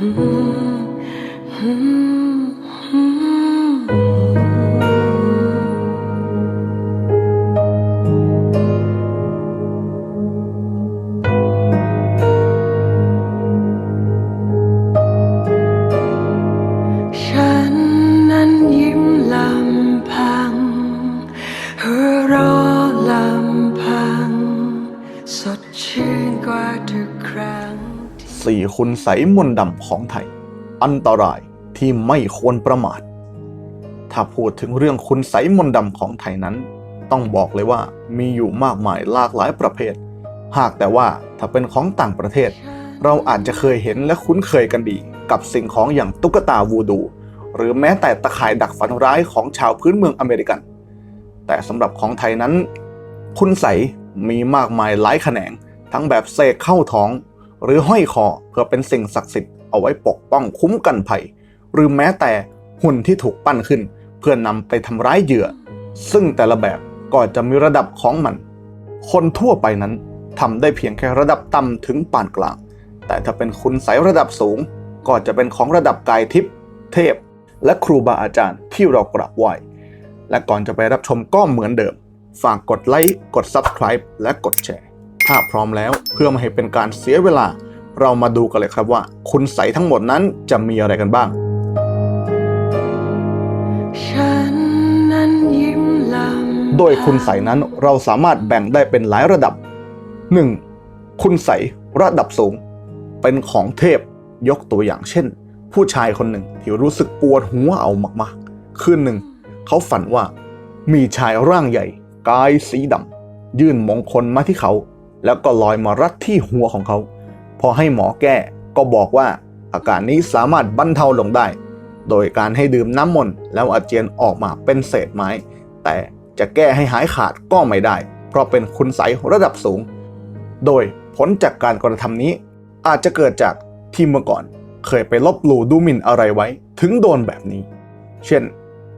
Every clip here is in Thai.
ฉั คุณใสมนต์ดำของไทย อันตรายที่ไม่ควรประมาท ถ้าพูดถึงเรื่องคุณใสมนต์ดำของไทยนั้น ต้องบอกเลยว่ามีอยู่มากมายหลากหลายประเภท หากแต่ว่าถ้าเป็นของต่างประเทศ เราอาจจะเคยเห็นและคุ้นเคยกันดี กับสิ่งของอย่างตุ๊กตาวูดู หรือแม้แต่ตะข่ายดักฝันร้ายของชาวพื้นเมืองอเมริกัน แต่สำหรับของไทยนั้น คุณใสมีมากมายหลายแขนง ทั้งแบบเสกเข้าท้อง หรือห้อยคอเพื่อเป็นสิ่งศักดิ์สิทธิ์เอาไว้ปกป้องคุ้มกันภัย หรือแม้แต่หุ่นที่ถูกปั้นขึ้น เพื่อนำไปทำร้ายเหยื่อ ซึ่งแต่ละแบบก็จะมีระดับของมัน คนทั่วไปนั้นทำได้เพียงแค่ระดับต่ำถึงปานกลาง แต่ถ้าเป็นคุณใสยระดับสูง ก็จะเป็นของระดับกายทิพย์เทพ และครูบาอาจารย์ที่เรากราบไหว้และก่อนจะไปรับชมก็เหมือนเดิม ฝากกดไลค์ กด Subscribe และกดแชร์ ถ้าพร้อมแล้วเพื่อไม่ให้เป็นการเสียเวลา เรามาดูกันเลยครับว่า คุณใสยทั้งหมดนั้นจะมีอะไรกันบ้างฉันนั้นยิ้มลำโดยคุณใสยนั้นเราสามารถแบ่งได้เป็นหลายระดับ 1. คุณใสยระดับสูง เป็นของเทพยกตัวอย่างเช่น ผู้ชายคนหนึ่งที่รู้สึกปวดหัวเอามากๆ คืนหนึ่ง เขาฝันว่ามีชายร่างใหญ่ กายสีดำยื่นมงคลมาที่เขา แล้วก็ลอยมารัดที่หัวของเขา พอให้หมอแก้ก็บอกว่าอาการนี้สามารถบรรเทาลงได้ โดยการให้ดื่มน้ำมนต์แล้วอาเจียนออกมาเป็นเศษไม้ แต่จะแก้ให้หายขาดก็ไม่ได้ เพราะเป็นคุณใสระดับสูง โดยผลจากการกระทำนี้ อาจจะเกิดจากที่เมื่อก่อน เคยไปลบหลู่ดูหมิ่นอะไรไว้ ถึงโดนแบบนี้ เช่น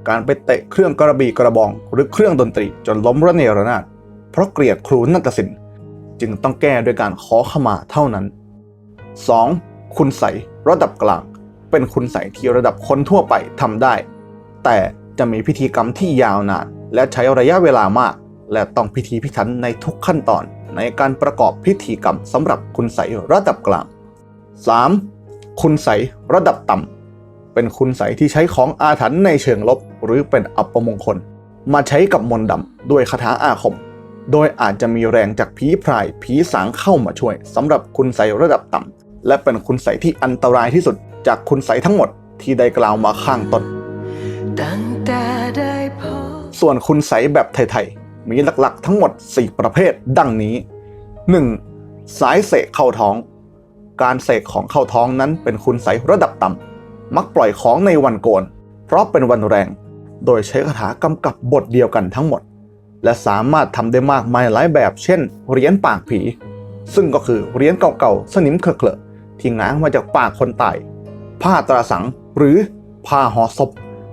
การไปเตะเครื่องกระบี่กระบอง หรือเครื่องดนตรีจนล้มระเนระนาดเพราะเกลียดครูนาฏศิลป์ จึงต้องแก้ด้วยการขอขมาเท่านั้น 2. คุณใสระดับกลาง เป็นคุณใสที่ระดับคนทั่วไปทำได้ แต่จะมีพิธีกรรมที่ยาวนาน และใช้ระยะเวลามาก และต้องพิธีพิถันในทุกขั้นตอนในการประกอบพิธีกรรมสำหรับคุณใสระดับกลาง 3. คุณใสระดับต่ำเป็นคุณใสที่ใช้ของอาถรรพ์ในเชิงลบ หรือเป็นอัปมงคล มาใช้กับมนต์ดำด้วยคาถาอาคม โดยอาจจะมีแรงจากผีพรายผีสางเข้ามาช่วยสำหรับคุณใสยระดับต่ำและเป็นคุณใสยที่อันตรายที่สุดจากคุณใสยทั้งหมดที่ได้กล่าวมาข้างต้นตั้งแต่ได้พบส่วนคุณใสยแบบไทยๆ มีหลักๆ ทั้งหมด 4 ประเภทดังนี้ 1. สายเสกเข้าท้อง การเสกของเข้าท้องนั้นเป็นคุณใสยระดับต่ำมักปล่อยของในวันโกน เพราะเป็นวันแรง โดยใช้คาถากำกับบทเดียวกันทั้งหมด และสามารถทำได้มากมายหลายแบบ เช่นเหรียญปากผี ซึ่งก็คือเหรียญเก่าๆสนิมเคลอะๆที่ง้างมาจากปากคนตาย ผ้าตราสังหรือผ้าห่อศพ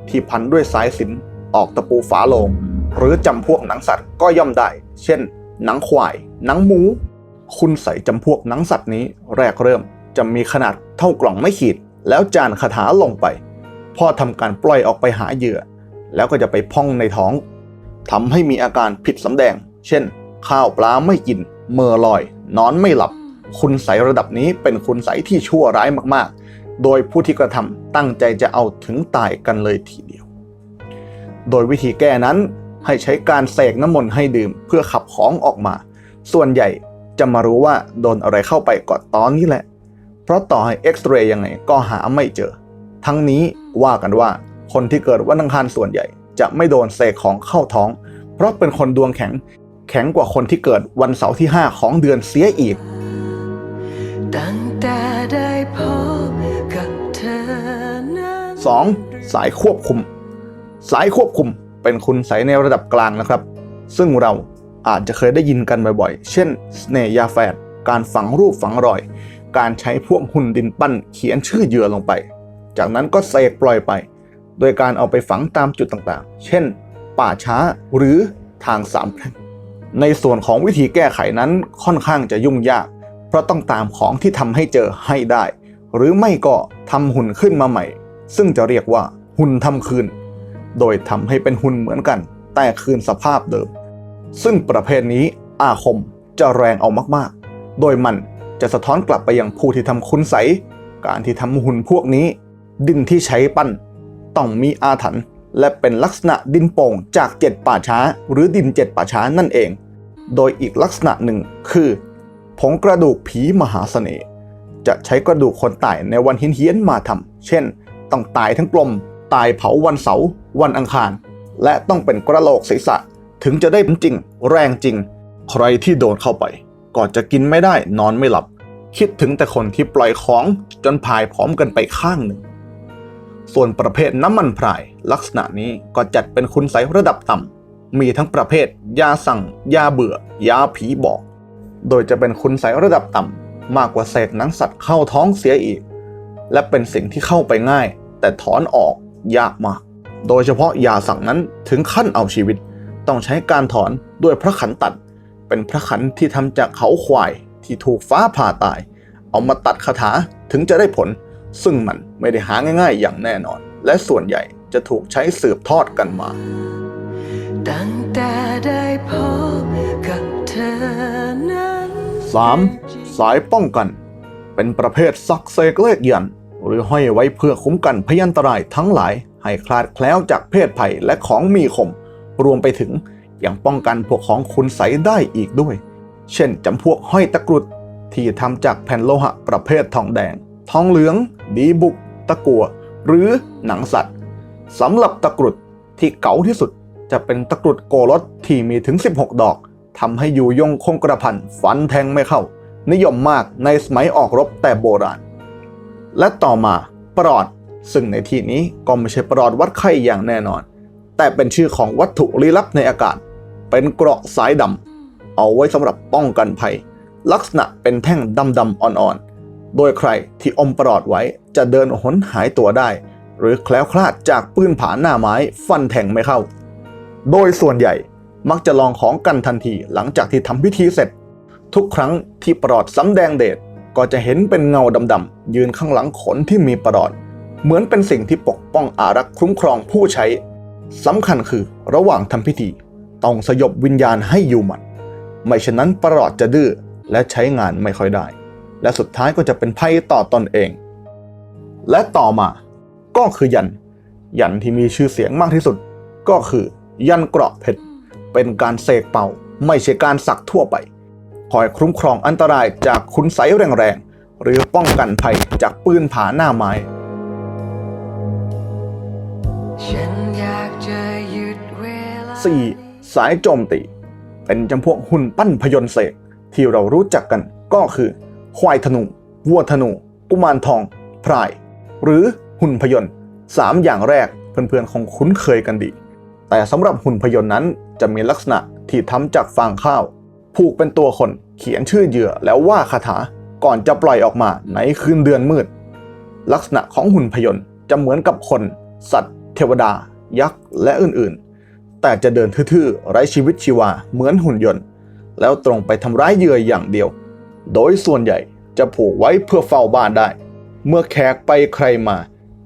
ที่พันด้วยสายสินออกตะปูฝาโลง หรือจำพวกหนังสัตว์ก็ย่อมได้ เช่น หนังควาย หนังหมู คุณใส่จำพวกหนังสัตว์นี้แรกเริ่มจะมีขนาดเท่ากล่องไม่ขีด แล้วจานคาถาลงไปพอทำการปล่อยออกไปหาเหยื่อ แล้วก็จะไปพองในท้อง ทำให้มีอาการผิดสำแดง เช่น ข้าวปลาไม่กิน เมื่อลอย นอนไม่หลับ คุณใสระดับนี้เป็นคุณใสที่ชั่วร้ายมากๆ โดยผู้ที่กระทำตั้งใจจะเอาถึงตายกันเลยทีเดียว โดยวิธีแก้นั้นให้ใช้การเสกน้ำมนต์ให้ดื่มเพื่อขับของออกมา ส่วนใหญ่จะมารู้ว่าโดนอะไรเข้าไปก่อนตอนนี้แหละ เพราะต่อให้เอ็กซเรย์ยังไงก็หาไม่เจอ ทั้งนี้ว่ากันว่าคนที่เกิดวันอังคารส่วนใหญ่ จะไม่โดนเสกของเข้าท้อง เพราะเป็นคนดวงแข็ง แข็งกว่าคนที่เกิดวันเสาร์ที่ 5 ของเดือนเสียอีก ตั้งแต่ได้พบกับเธอนั้น 2. สายควบคุม สายควบคุมเป็นคุณใสยในระดับกลางนะครับ ซึ่งเราอาจจะเคยได้ยินกันบ่อยๆ เช่นสเนยาแฝดการฝังรูปฝังรอย การใช้พวกหุ่นดินปั้นเขียนชื่อเหยื่อลงไป จากนั้นก็เสกปล่อยไป โดยการเอาไปฝังตามจุดต่างๆ เช่น ป่าช้าหรือทางสามแพร่งในส่วนของวิธีแก้ไขนั้นค่อนข้างจะยุ่งยาก เพราะต้องตามของที่ทำให้เจอให้ได้ หรือไม่ก็ทำหุ่นขึ้นมาใหม่ ซึ่งจะเรียกว่าหุ่นทำคืน โดยทำให้เป็นหุ่นเหมือนกัน แต่คืนสภาพเดิม ซึ่งประเภทนี้อาคมจะแรงเอามากๆ โดยมันจะสะท้อนกลับไปยังผู้ที่ทำคุณใส การที่ทำหุ่นพวกนี้ ดินที่ใช้ปั้น ต้องมีอาถรรพ์และเป็นลักษณะดินโป่งจากเจ็ดป่าช้า หรือดินเจ็ดป่าช้านั่นเอง โดยอีกลักษณะหนึ่งคือผงกระดูกผีมหาเสน่ห์จะใช้กระดูกคนตายในวันเฮี้ยนๆมาทำเช่น ต้องตายทั้งกลม ตายเผาวันเสาร์วันอังคาร และต้องเป็นกระโหลกศีรษะ ถึงจะได้เป็นจริง แรงจริง ใครที่โดนเข้าไป ก็จะกินไม่ได้นอนไม่หลับ คิดถึงแต่คนที่ปล่อยของจนพายพร้อมกันไปข้างหนึ่ง ส่วนประเภทน้ำมันพราย ลักษณะนี้ก็จัดเป็นคุณไสระดับต่ำมีทั้งประเภท ยาสั่ง ยาเบื่อ ยาผีบอก โดยจะเป็นคุณไสระดับต่ำมากกว่าเศษหนังสัตว์เข้าท้องเสียอีก และเป็นสิ่งที่เข้าไปง่าย แต่ถอนออกยากมาก โดยเฉพาะยาสั่งนั้นถึงขั้นเอาชีวิต ต้องใช้การถอนด้วยพระขันตัด เป็นพระขันที่ทำจากเขาควายที่ถูกฟ้าผ่าตาย เอามาตัดคาถาถึงจะได้ผล ซึ่งมันไม่ได้หาง่าย ๆ อย่างแน่นอน และส่วนใหญ่จะถูกใช้สืบทอดกันมา ตั้งแต่ได้พบกับเธอนั้น 3. สายป้องกัน เป็นประเภทซักเซกเลขยัน หรือห้อยไว้เพื่อคุ้มกันพยันตรายทั้งหลาย ให้คลาดแคล้วจากเพศภัยและของมีคม รวมไปถึงยังป้องกันพวกของคุณใสยได้อีกด้วย เช่นจำพวกห้อยตะกรุดที่ทำจากแผ่นโลหะประเภททองแดง ทองเหลือง ดีบุก ตะกัวหรือหนังสัตว์สำหรับตะกรุดที่เก๋าที่สุดจะเป็นตะกรุดโกรสที่มีถึง 16 ดอกทำให้อยู่ยงคงกระพันฟันแทงไม่เข้า นิยมมากในสมัยออกรบแต่โบราณ และต่อมาปลอด ซึ่งในที่นี้ก็ไม่ใช่ปลอดวัดไข้อย่างแน่นอน แต่เป็นชื่อของวัตถุลี้ลับในอากาศ เป็นเกราะสายดำเอาไว้สำหรับป้องกันภัย ลักษณะเป็นแท่งดำๆอ่อนๆ โดยใครที่อมปลอดไว้จะเดินหนหายตัวได้ หรือแคล้วคลาดจากปืนผาหน้าไม้ฟันแทงไม่เข้า โดยส่วนใหญ่มักจะลองของกันทันทีหลังจากที่ทำพิธีเสร็จ ทุกครั้งที่ปลอดสำแดงเดชก็จะเห็นเป็นเงาดำๆยืนข้างหลังขนที่มีปลอด เหมือนเป็นสิ่งที่ปกป้องอารักษ์คุ้มครองผู้ใช้สำคัญคือระหว่างทำพิธี ต้องสยบวิญญาณให้อยู่หมัดไม่ฉะนั้นปลอดจะดื้อและใช้งานไม่ค่อยได้ และสุดท้ายก็จะเป็นภัยต่อตอนเอง และต่อมาก็คือยัน ยันที่มีชื่อเสียงมากที่สุด ก็คือยันเกราะเพชรเป็นการเสกเป่าไม่ใช่การสักทั่วไป คอยคุ้มครองอันตรายจากคุณไสยแรงๆ หรือป้องกันภัยจากปืนผาหน้าไม้ฉันอยากจะหยุดเวลา 4. สายโจมตี เป็นจำพวกหุ่นปั้นพยนต์เสกที่เรารู้จักกันก็คือ ควายธนู วัวธนู กุมารทอง พราย หรือหุ่นพยนต์สามอย่างแรกเพื่อนๆคงคุ้นเคยกันดี แต่สำหรับหุ่นพยนต์นั้นจะมีลักษณะที่ทำจากฟางข้าว ผูกเป็นตัวคนเขียนชื่อเหยื่อแล้วว่าคาถาก่อนจะปล่อยออกมาในคืนเดือนมืด ลักษณะของหุ่นพยนต์จะเหมือนกับคน สัตว์ เทวดา ยักษ์ และอื่นๆ แต่จะเดินทื่อๆ ไร้ชีวิตชีวาเหมือนหุ่นยนต์ แล้วตรงไปทำร้ายเหยื่ออย่างเดียว โดยส่วนใหญ่จะผูกไว้เพื่อเฝ้าบ้านได้ เมื่อแขกไปใครมา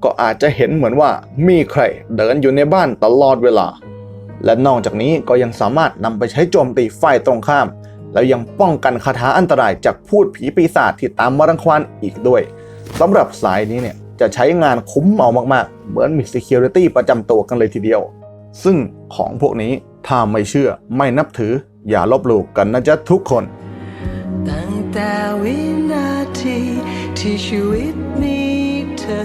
ก็อาจจะเห็นเหมือนว่ามีใครเดินอยู่ในบ้านตลอดเวลา และนอกจากนี้ก็ยังสามารถนำไปใช้โจมตีฝ่ายตรงข้าม แล้วยังป้องกันคาถาอันตรายจากพูดผีปีศาจที่ตามมารังควานอีกด้วยสำหรับสายนี้เนี่ยจะใช้งานคุ้มเอามากๆ เหมือนมี Security ประจำตัวกันเลยทีเดียว ซึ่งของพวกนี้ถ้าไม่เชื่อไม่นับถืออย่าลบหลู่กันนะจ๊ะทุกคน แต่วินาทีที่ชีวิตมีเธอ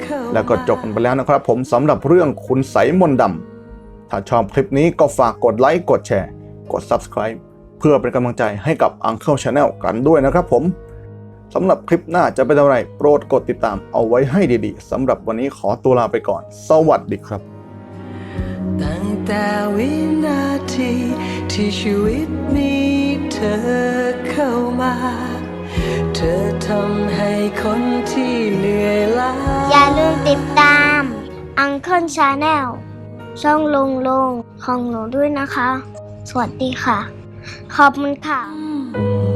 เข้ามาแล้วก็จบกันไปแล้วนะครับผมสำหรับเรื่องคุณใสยมนต์ดำถ้าชอบคลิปนี้ก็ฝากกดไลค์กดแชร์ กด Subscribe เพื่อเป็นกำลังใจให้กับ Uncle Channel กันด้วยนะครับผมสำหรับคลิปหน้าจะเป็นอะไรโปรดกดติดตามเอาไว้ให้ดีๆสำหรับวันนี้ขอตัวลาไปก่อน สวัสดีครับตั้งแต่วินาทีที่ชีวิตมีเธ อเข้ามา เธอทำให้คนที่เหนื่อยล้าอย่าลืมติดตาม Uncle Channel ช่องลงลงของหนูด้วยนะคะ สวัสดีค่ะ ขอบคุณค่ะ